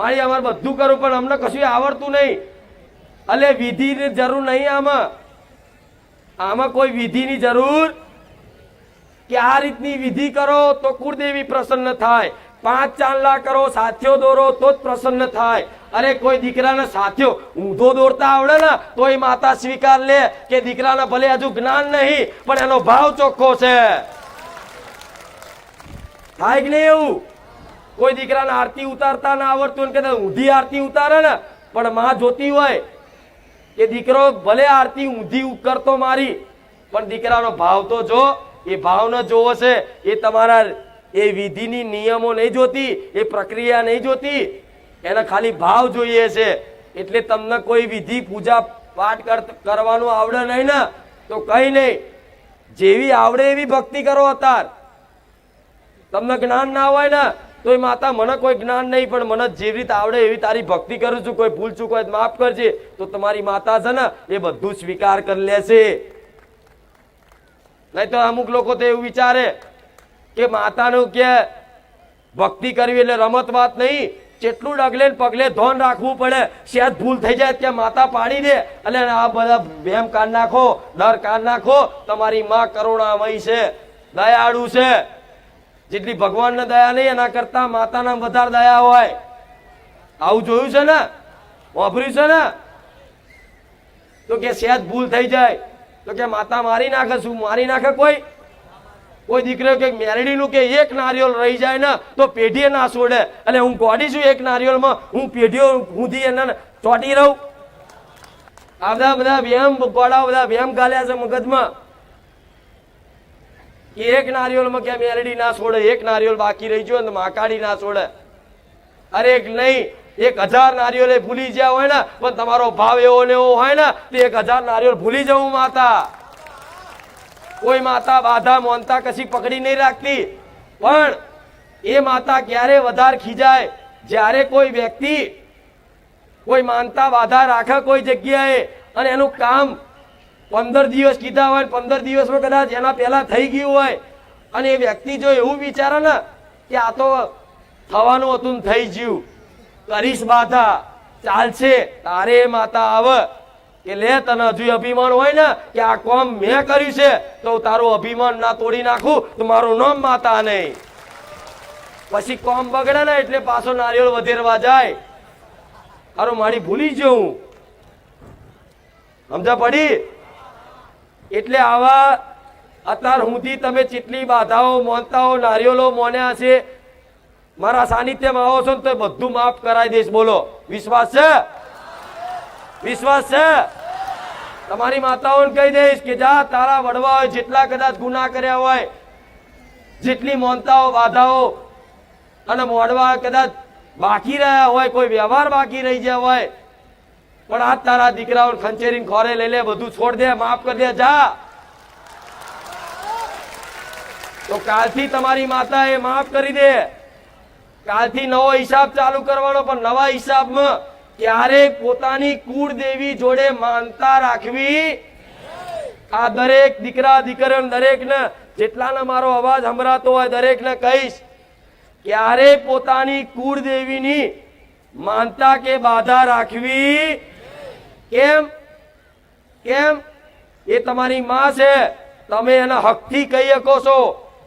મારી અમારે બધું કરું, પણ અમને કશું આવડતું નહીં. અલે વિધિની જરૂર નહીં આમાં. આમાં કોઈ વિધિની જરૂર કે આ રીતની વિધિ કરો તો કુળદેવી પ્રસન્ન થાય. પાંચ ચાંદલા કરો, સાથીઓ દોરો તો જ પ્રસન્ન થાય. અરે કોઈ દીકરાને સાથીઓ, ઊંધો દોરતા આવડે ને તો એ માતા સ્વીકાર લે કે દીકરાને ભલે હજુ જ્ઞાન નહીં, પણ એનો ભાવ ચોખ્ખો છે. થાય કે નહીં એવું? કોઈ દીકરાને આરતી ઉતારતા ના આવડતું ને ઊંધી આરતી ઉતારે ને, પણ માં જોતી હોય એ દીકરો ભલે આરતી ઊંધી કરતો મારી, પણ દીકરાનો ભાવ તો જો, એ ભાવ ન જોવો છે, એ તમારા એ વિધિની નિયમો નહીં જોતી, એ પ્રક્રિયા નહીં જોતી, એને ખાલી ભાવ જોઈએ છે. એટલે તમને કોઈ વિધિ પૂજા પાઠ કરવાનું આવડે નહીં ને, તો કઈ નહીં. જેવી આવડે એવી ભક્તિ કરો અત્યાર તમને જ્ઞાન ના હોય ને તો એ માતા, મને કોઈ જ્ઞાન નહીં, પણ મને જેવી રીતે આવડે એવી તારી ભક્તિ કરું છું, કોઈ ભૂલ ચૂક હોય માફ કરજે. તો તમારી માતા છે ને, એ બધું સ્વીકાર કરી લેશે. નહીં તો અમુક લોકો તો એવું વિચારે કે માતાનું કે ભક્તિ કરવી એટલે રમત વાત નહીં. જેટલું ડગલે પગલે ધોન રાખવું પડે. શેદ ભૂલ થઈ જાય ત્યાં માતા પાડી દે. એટલે આ બધા ભેમ કાઢ નાખો, ડર કાઢ નાખો. તમારી માં કરુણામય છે, દયાળુ છે. જેટલી ભગવાનને દયા નહીં, એના કરતા માતાના વધારે દયા હોય. આવું જોયું છે ને? વાપર્યું છે ને? તો કે સહેજ ભૂલ થઈ જાય. તો કે માતા મારી નાખે શું? મારી નાખે કોઈ? કોઈ દીકરો કે મેરડીનું કે એક નારિયેળ રહી જાય ને, તો પેઢીએ ના છોડે. અને હું ગોડી છું એક નારિયેળમાં હું પેઢીઓ ઊંધી એને ચોટી રહું. આ બધા બધા વ્યાયામ ગોળા, બધા વ્યાયામ ગાલ્યા છે મગજમાં. કે એક નારિયેળમાં કે મેરડી ના છોડે? એક નારિયેળ બાકી રહી ગયો ને માકાડી ના છોડે. અરે એક નહીં, એક હજાર નારિયેળે ભૂલી ગયા હોય ને, પણ તમારો ભાવ એવો ને એવો હોય ને, તો એક હજાર નારિયેળ ભૂલી જવું માતા. કોઈ માતા બાધા મોનતા કશી પકડી નહીં રાખતી. પણ એ માતા ક્યારે વધારે ખીજાય? જ્યારે કોઈ વ્યક્તિ કોઈ માનતા બાધા રાખે કોઈ જગ્યાએ, અને એનું કામ પંદર દિવસ કીધા હોય પંદર દિવસમાં કદાચ એના પહેલા થઈ ગયું હોય. અને એ વ્યક્તિ જો એવું વિચારે ને કે આ તો થવાનું હતું થઈ ગયું. કરીશ બાધા. ચાલશે. તારે માતા આવે. કે લે તને હજુ અભિમાન હોય ને કે આ કોમ મેં કર્યું છે, તો તારું અભિમાન ના તોડી નાખું, તો મારું નામ માતા નહીં. પછી કોમ બગડે ને એટલે પાછો નારિયેળ વધેરવા જાય. તારું મારી ભૂલી હું. સમજા પડી? એટલે આવા અત્યાર સુધી તમે જેટલી બાધાઓ, મોનતાઓ, નારિયેલો મોન્યા છે, મારા સાનિધ્યમાં આવો છો ને તો બધું માફ કરાવી દઈશ, બોલો. વિશ્વાસ છે? વિશ્વાસ છે? તમારી માતાઓને કહી દઈશ કે જા, તારા વડવા હોય, જેટલા કદાચ ગુના કર્યા હોય, જેટલી મોનતાઓ, બાધાઓ અને મોડવા કદાચ બાકી રહ્યા હોય, કોઈ વ્યવહાર બાકી રહી ગયા હોય પણ આ તારા દીકરાઓ ખંચેરીને ખોરે લઈ લે, બધું છોડ દે, માફ કરી દે, જા. તો કાલથી તમારી માતા એ માફ કરી દે. કાલથી નવો હિસાબ ચાલુ કરવાનો, પણ નવા હિસાબમાં ક્યારેક પોતાની કુળ દેવી જોડે માનતા રાખવી આ દરેક દીકરા દીકરીઓ દરેકને, જેટલાને મારો અવાજ સંભળાતો હોય, દરેકને કહીશ ક્યારે પોતાની કુળ દેવીની માનતા કે બાધા રાખવી કેમ? કેમ? એ તમારી માં છે. તમે એના હકથી કહી શકો છો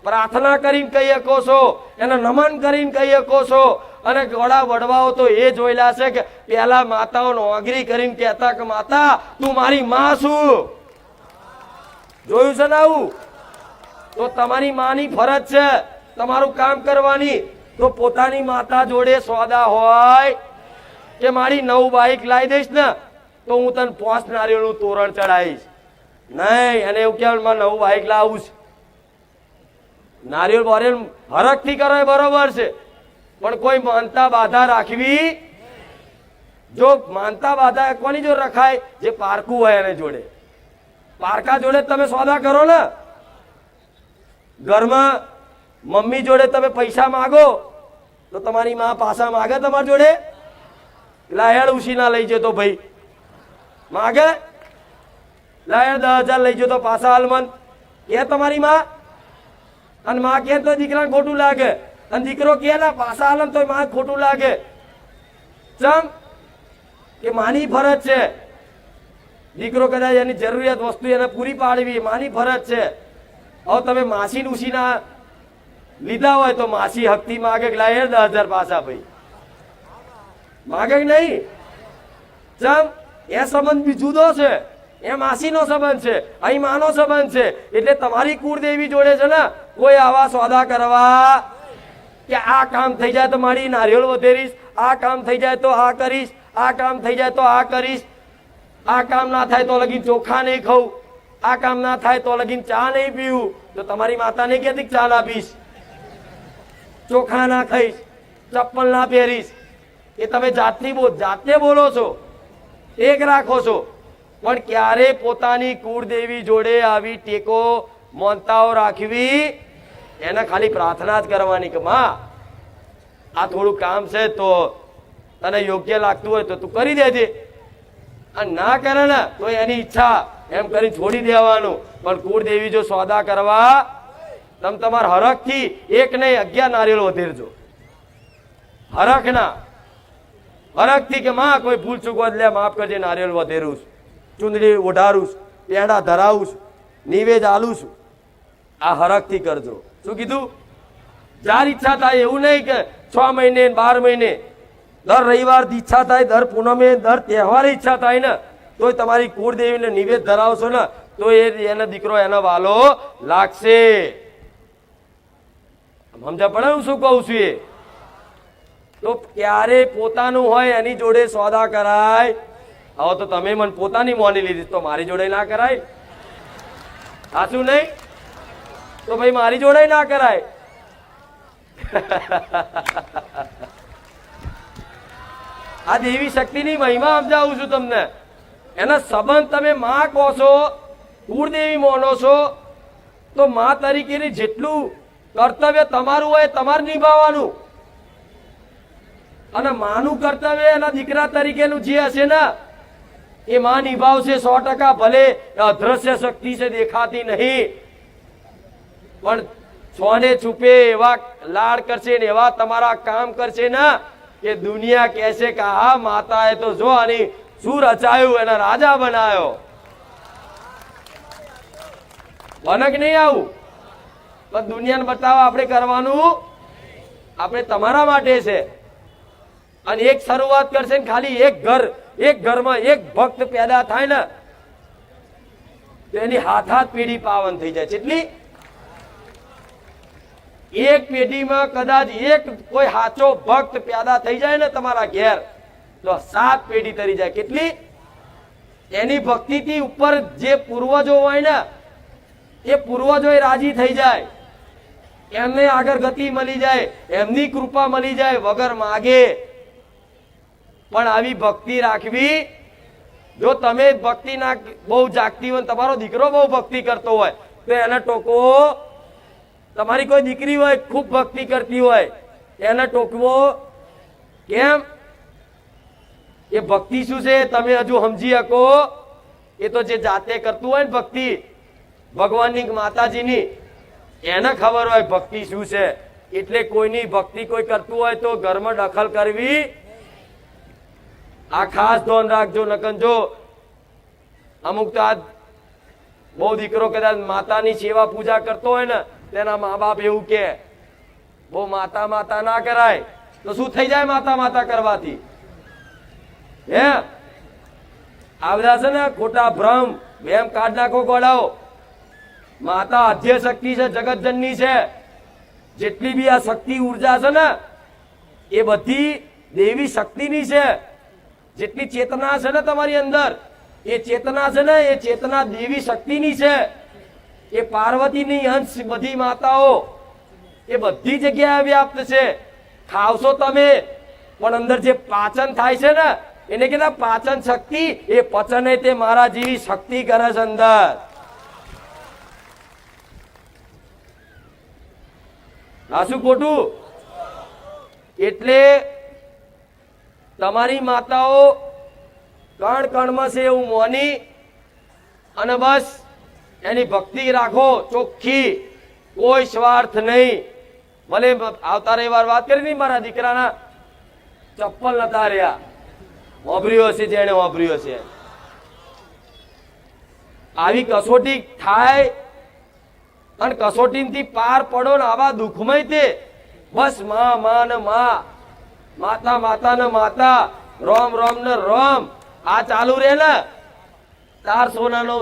પ્રાર્થના કરીને કહી શકો છો એને નમન કરીને કહી શકો છો અને ઘોડા વડવાઓ તો એ જોયેલા છે કે પેલા માતાઓનો ઓગરી કરીને કહેતા કે, માતા, તું મારી માં છું. જોયું છે ને આવું? તો તમારી માની ફરજ છે. તમારું કામ કરવાની. તો પોતાની માતા જોડે સોદા હોય કે, મારી નવું બાઈક લાવી દઈશ ને તો હું તને પોસ નારિયેળનું તોરણ ચડાવીશ. નહીં અને એવું કહેવાય મારે નવું બાઇક લાવું છે. નારિયેળ બોરિયેળ હરખથી કરો એ બરોબર છે. પણ કોઈ માનતા બાધા રાખવી જો માનતા બાધા કોની જો રખાય? જે પારકું હોય એને જોડે. પારકા જોડે તમે સોદા કરો ને. ઘરમાં મમ્મી જોડે તમે પૈસા માગો, તો તમારી માં પાસા માગે તમારી જોડે? લાયડ ઉશીના લઈ જતો ભાઈ. માગે? લાયડ દસ હજાર લઈ જતો પાછા હાલમન કે તમારી માં? અને માં કે તો દીકરાને ખોટું લાગે. અને દીકરો કે ના, પાછા હાલમ તો માં ખોટું લાગે. ચમ? કે માની ફરજ છે. દીકરો કદાચ એની જરૂરિયાત વસ્તુ એને પૂરી પાડવી માની ફરજ છે. હવે તમે માસી ઉસીના લીધા હોય તો માસી હક્તિ માગે લાય દસ હજાર પાછા ભાઈ. માગે નહીં? ચમ? એ સંબંધ બી જુદો છે. એ માસીનો સંબંધ છે અહીં માનો સંબંધ છે. એટલે તમારી કુળદેવી જોડે છે ને, કોઈ આવા સોદા કરવા કે આ કામ થઈ જાય તો મારી નારિયેળ વધેરીશ, આ કામ થઈ જાય તો આ કરીશ, આ કામ થઈ જાય તો આ કરીશ. આ કામ ના થાય તો લગીન ચોખા નહીં ખાઉં. આ કામ ના થાય તો લગીન ચા નહીં પીવું. તો તમારી માતાને ક્યાંથી ચા ના પીશ? ચોખા ના ખાઈશ, ચપ્પલ ના પહેરીશ. એ તમે જાતની બો જાતે બોલો છો. એક રાખો છો. પણ ક્યારે પોતાની કુળદેવી જોડે આવી ટેકો મોનતાઓ રાખવી? એને ખાલી પ્રાર્થના જ કરવાની કે, માં, આ થોડું કામ છે તો તને યોગ્ય લાગતું હોય તો તું કરી દેજે. આ ના કરે ને, તો એની ઈચ્છા એમ કરી છોડી દેવાનું. પણ કુળદેવી જો સોદા કરવા, તમે તમારા હરખથી એક નહીં, અગિયાર નારિયેળ વધેરજો. હરખ ના. હરખથી કે માં, કોઈ ભૂલ ચૂકવા લે માફ કરજે નારિયેળ વધેરું છું. ચુંદડી ઓઢારું છું, પેંડા ધરાવું છું, નિવેદ આલું છું. આ હરખથી કરજો. શું કીધું? જાર ઈચ્છા થાય એવું નહીં કે છ મહિને બાર મહિને, દર રવિવાર ઈચ્છા થાય, દર પૂનમે, દર તહેવારે ઈચ્છા થાય ને, તોય તમારી કુળદેવીને નિવેદ ધરાવશો ને તો એ એનો દીકરો એનો વાલો લાગશે. સમજા પડે હું શું કહું છું એ? તો ક્યારે પોતાનું હોય એની જોડે સોદા કરાય? હવે તો તમે મને પોતાની મોની લીધી, તો મારી જોડે ના કરાય? સાચું નહીં? તો ભાઈ મારી જોડે ના કરાય? આ દેવી શક્તિની મહિમા સમજાવું છું તમને. એના સંબંધ તમે માં કહો છો, કુળદેવી માનો છો, તો માં તરીકેની જેટલું કર્તવ્ય તમારું હોય તમારે નિભાવવાનું. અને માનું કર્તવ્ય એના દીકરા તરીકેનું જે હશે ને, એ માં નિભાવશે સો ટકા, ભલે અદ્રશ્ય શક્તિ છે, દેખાતી નહીં. પણ સોને છુપે એવા લાડ કરશે ને, એવા તમારા કામ કરશે ને, કે દુનિયા કહેશે કે આ માતાએ તો જો આની શું રચાયું એના રાજા બનાવ્યો બનક નહીં આવું. પણ દુનિયાને બતાવવા આપણે કરવાનું? આપણે તમારા માટે છે. અને એક શરૂઆત કરશે ને ખાલી એક ઘર, એક ઘરમાં એક ભક્ત પેદા થાય ને એની હાથ હાથ પેઢી પાવન થઈ જાય. એટલી એક પેઢીમાં કદાચ એક કોઈ સાચો ભક્ત પેદા થઈ જાય ને તમારા ઘેર, તો સાત પેઢી તરી જાય. કેટલી? એની ભક્તિથી ઉપર જે પૂર્વજો હોય ને, એ પૂર્વજો રાજી થઈ જાય. એમને આગળ ગતિ મળી જાય, એમની કૃપા મળી જાય, વગર માગે. પણ આવી ભક્તિ રાખવી, જો તમે ભક્તિ ના બહુ જાગતી હોય તમારો દીકરો બહુ ભક્તિ કરતો હોય, તો એને ટોકવો, તમારી કોઈ દીકરી હોય, ખૂબ ભક્તિ કરતી હોય, એને ટોકવો કેમ? એ ભક્તિ શું છે? તમે હજુ સમજી શકો. એ તો જે જાતે કરતું હોય ને ભક્તિ, ભગવાનની માતાજીની, એને ખબર હોય ભક્તિ શું છે. એટલે કોઈની ભક્તિ કોઈ કરતું હોય તો ઘરમાં દખલ કરવી આ ખાસ ધ્યાન રાખજો નકન જો અમુક તો આ બહુ દીકરો કદાચ માતાની સેવા પૂજા કરતો હોય ને, તેના મા બાપ એવું કે, બહુ માતા માતા ના કરાય. તો શું થઈ જાય માતા માતા કરવાથી? હે? આ બધા છે ને ખોટા ભ્રમ વેમ કાઢ નાખો ગોળાઓ. માતા અધ્ય શક્તિ છે, જગતજનની છે. જેટલી બી આ શક્તિ ઊર્જા છે ને, એ બધી દેવી શક્તિની છે. જેટલી ચેતના છે ને તમારી અંદર, એ ચેતના છે ને, એ ચેતના દેવી શક્તિની છે. એ પાર્વતીની અંશ બધી માતાઓ, એ બધી જગ્યાએ વ્યાપ્ત છે. ખાવશો તમે, પણ અંદર જે પાચન થાય છે ને, એને કહેતા પાચન શક્તિ, એ પચને તે મારા જેવી શક્તિ કરે છે અંદર. આ શું ખોટું? એટલે તમારી માતાઓ કણ કણમાં છે એવું મોની અને બસ એની ભક્તિ રાખો, ચોખ્ખી, કોઈ સ્વાર્થ નહીં. ભલે આવતા રવિવાર વાત કરી નહીં મારા દીકરાના, ચપ્પલ નતા રહ્યા. વાપર્યો હશે જેને વાપર્યો છે. આવી કસોટી થાય અને કસોટીથી પાર પડો ને આવા દુઃખમય તે. બસમાં માં ને માં. માતા માતા ને માતા. રોમ રોમ ને રોમ. આ ચાલુ રે ને. તાર સોનાનો